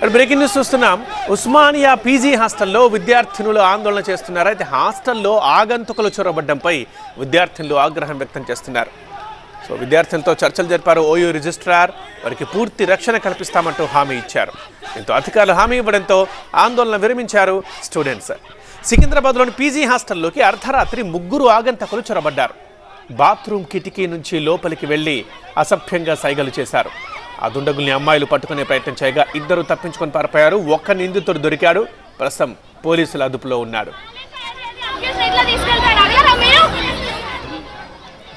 మరి breaking news చూస్తున్నాం. Osmania PG హాస్టల్లో విద్యార్థినులు ఆందోళన చేస్తున్నారు. అయితే హాస్టల్లో ఆగంతుకులు చొరబడ్డంపై విద్యార్థినులు ఆగ్రహం వ్యక్తం చేస్తున్నారు. సో విద్యార్థులతో చర్చలు జరిపారు ఓయూ రిజిస్ట్రార్. వారికి పూర్తి రక్షణ కల్పిస్తామంటూ హామీ ఇచ్చారు. దీంతో అధికారులు హామీ ఇవ్వడంతో ఆందోళన విరమించారు స్టూడెంట్స్. సికింద్రాబాద్లోని పీజీ హాస్టల్లోకి అర్ధరాత్రి ముగ్గురు ఆగంతకులు చొరబడ్డారు. బాత్రూమ్ కిటికీ నుంచి లోపలికి వెళ్ళి అసభ్యంగా సైగలు చేశారు. ఆ దుండగుల్ని అమ్మాయిలు పట్టుకునే ప్రయత్నం చేయగా ఇద్దరు తప్పించుకొని పారిపోయారు. ఒక్క నిందితుడు దొరికాడు. ప్రస్తుతం పోలీసుల అదుపులో ఉన్నాడు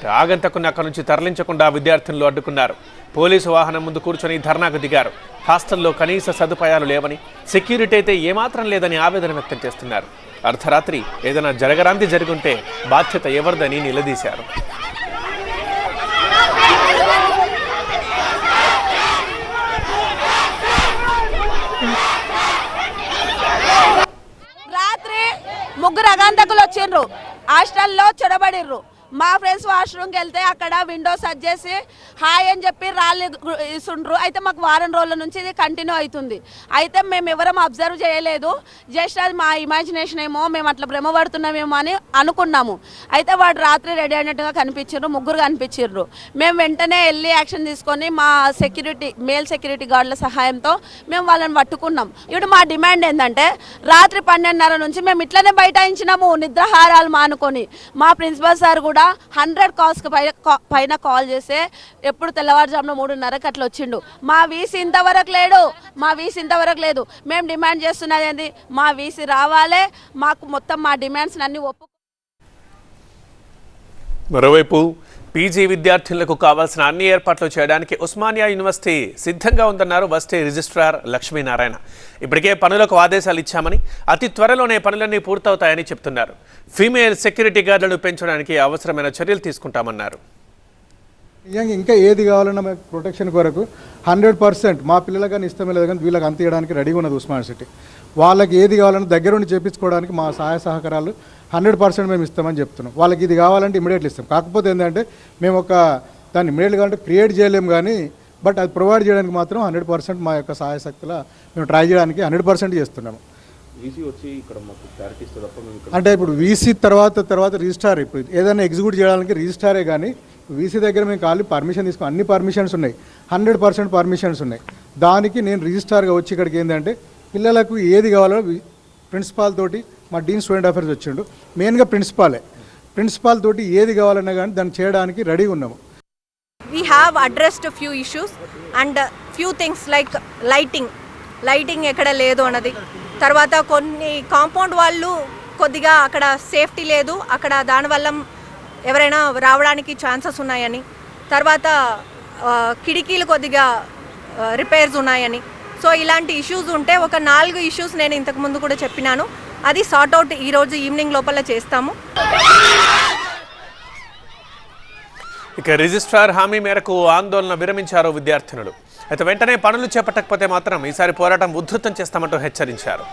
రాగంతకున్న ఆగంతకుని అక్కడి నుంచి తరలించకుండా విద్యార్థులు అడ్డుకున్నారు. పోలీసు వాహనం ముందు కూర్చొని ధర్నాకు దిగారు. హాస్టల్లో కనీస సదుపాయాలు లేవని సెక్యూరిటీ అయితే ఏమాత్రం లేదని ఆవేదన వ్యక్తం చేస్తున్నారు. అర్ధరాత్రి ఏదైనా జరగరాంతి జరుగుంటే బాధ్యత ఎవరిదని నిలదీశారు. ముగ్గురు అగాంధకులు వచ్చిండ్రు. హాస్టల్లో చొరబడిర్రు. మా ఫ్రెండ్స్ వాష్రూమ్కి వెళ్తే అక్కడ విండోస్ సెట్ చేసి హాయ్ అని చెప్పి రాళ్ళు ఇస్తుండ్రు. అయితే మాకు వారం రోజుల నుంచి ఇది కంటిన్యూ అవుతుంది. అయితే మేము ఎవరం అబ్జర్వ్ చేయలేదు. జస్ట్ అది మా ఇమాజినేషన్ ఏమో మేము అట్లా భ్రమపడుతున్నామేమో అని అనుకున్నాము. అయితే వాడు రాత్రి రెడీ అయినట్టుగా కనిపించారు ముగ్గురు కనిపించారు మేము వెంటనే వెళ్ళి యాక్షన్ తీసుకొని మా సెక్యూరిటీ మేల్ సెక్యూరిటీ గార్డుల సహాయంతో మేము వాళ్ళని పట్టుకున్నాం. ఇప్పుడు మా డిమాండ్ ఏంటంటే రాత్రి పన్నెండున్నర నుంచి మేము ఇట్లనే బైఠాయించినాము నిద్రాహారాలు మానుకొని. మా ప్రిన్సిపల్ సార్ కూడా హండ్రెడ్ కాల్స్కి పైన పైన కాల్ చేస్తే ఎప్పుడు తెల్లవారుజామున మూడున్నరకి అట్లా వచ్చిండు. మా వీసీ ఇంతవరకు లేడు. మా వీసీ ఇంతవరకు లేదు. మేము డిమాండ్ చేస్తున్నది ఏంది? మా వీసీ రావాలే. మాకు మొత్తం మా డిమాండ్స్ అన్ని ఒప్పు మరోవైపు పీజీ విద్యార్థులకు కావాల్సిన అన్ని ఏర్పాట్లు చేయడానికి ఉస్మానియా యూనివర్సిటీ సిద్ధంగా ఉందన్నారు వస్తే రిజిస్ట్రార్ లక్ష్మీనారాయణ. ఇప్పటికే పనులకు ఆదేశాలు ఇచ్చామని అతి త్వరలోనే పనులన్నీ పూర్తవుతాయని చెప్తున్నారు. ఫీమేల్ సెక్యూరిటీ గార్డులను పెంచడానికి అవసరమైన చర్యలు తీసుకుంటామన్నారు. నిజంగా ఇంకా ఏది కావాలన్నా మాకు ప్రొటెక్షన్ కొరకు హండ్రెడ్ పర్సెంట్ మా పిల్లలకు కానీ ఇష్టమే లేదు కానీ వీళ్ళకి అంత ఇవ్వడానికి రెడీగా ఉన్నది ఉస్మాన్ సిటీ. వాళ్ళకి ఏది కావాలన్నా దగ్గరుండి చేపించుకోవడానికి మా సహాయ సహకారాలు హండ్రెడ్ పర్సెంట్ మేము ఇస్తామని చెప్తున్నాం. వాళ్ళకి ఇది కావాలంటే ఇమీడియట్లీ ఇస్తాం. కాకపోతే ఏంటంటే మేము ఒక దాన్ని ఇమీడియట్గా కావాలంటే క్రియేట్ చేయలేము కానీ బట్ అది ప్రొవైడ్ చేయడానికి మాత్రం హండ్రెడ్ పర్సెంట్ మా యొక్క సహాయ శక్తుల మేము ట్రై చేయడానికి హండ్రెడ్ పర్సెంట్ చేస్తున్నాము. అంటే ఇప్పుడు వీసీ తర్వాత తర్వాత రిజిస్టార్ ఇప్పుడు ఏదైనా ఎగ్జిక్యూట్ చేయడానికి రిజిస్టారే కానీ వీసీ దగ్గర మేము కాళ్ళు పర్మిషన్ తీసుకుని అన్ని పర్మిషన్స్ ఉన్నాయి. హండ్రెడ్ పర్సెంట్ పర్మిషన్స్ ఉన్నాయి. దానికి నేను రిజిస్టార్గా వచ్చి ఇక్కడికి ఏంటంటే పిల్లలకు ఏది కావాలో ప్రిన్సిపాల్ తోటి మా డీన్ స్టూడెంట్ అఫేర్స్ వచ్చిండు. మెయిన్గా ప్రిన్సిపాలే. ప్రిన్సిపాల్ తోటి ఏది కావాలన్నా కానీ దాన్ని చేయడానికి రెడీ ఉన్నాము. We have addressed few issues and few things like lighting lighting ఎక్కడ లేదు అన్నది. తర్వాత కొన్ని కాంపౌండ్ వాళ్ళు కొద్దిగా అక్కడ సేఫ్టీ లేదు. అక్కడ దానివల్ల ఎవరైనా రావడానికి ఛాన్సెస్ ఉన్నాయని తర్వాత కిటికీలు కొద్దిగా రిపేర్స్ ఉన్నాయని. సో ఇలాంటి ఇష్యూస్ ఉంటే ఒక నాలుగు ఇష్యూస్ నేను ఇంతకు ముందు కూడా చెప్పినాను. అది సార్ట్ అవుట్ ఈరోజు ఈవినింగ్ లోపల చేస్తాము. ఇక రిజిస్ట్రార్ హామీ మేరకు ఆందోళన విరమించారు విద్యార్థినులు. అయితే వెంటనే పనులు చేపట్టకపోతే మాత్రం ఈసారి పోరాటం ఉధృతం చేస్తామంటూ హెచ్చరించారు.